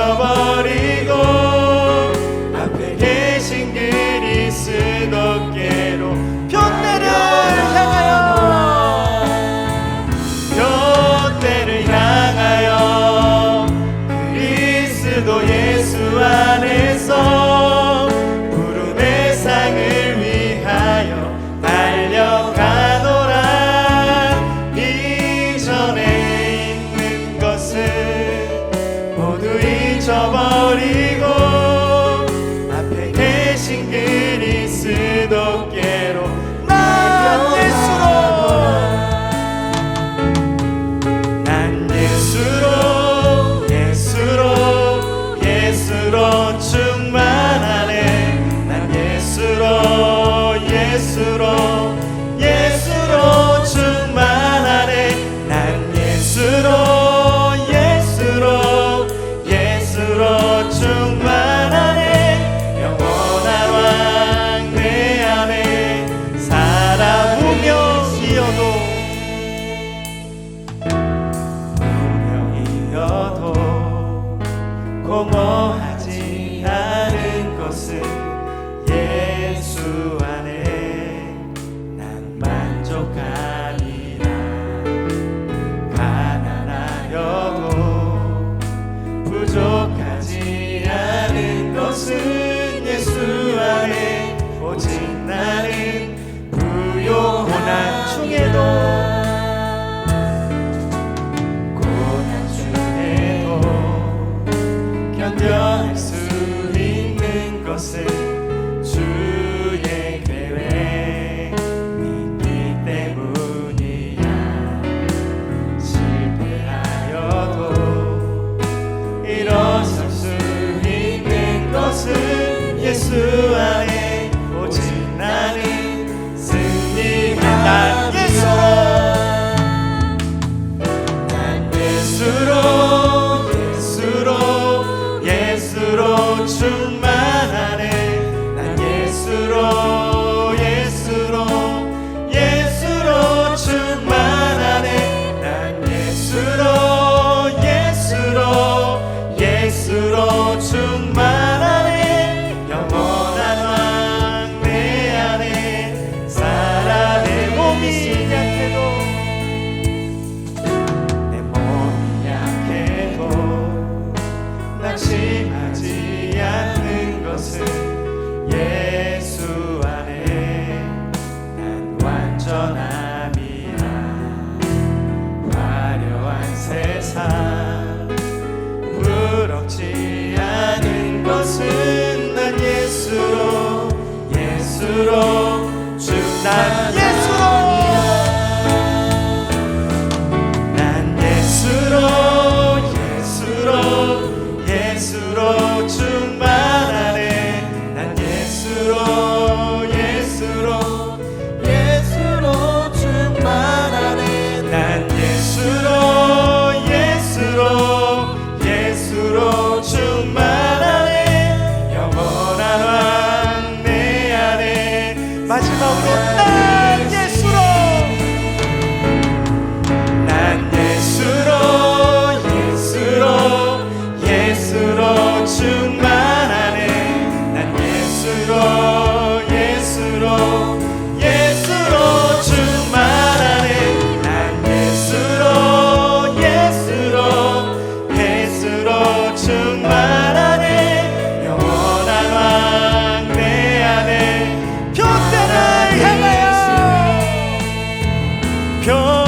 sabah no. stood 하지 않는 것은 예수 안에 난 완전함이야 화려한 세상. 부럽지 않은 것은 난 예수로 예수로 Bate mal, 표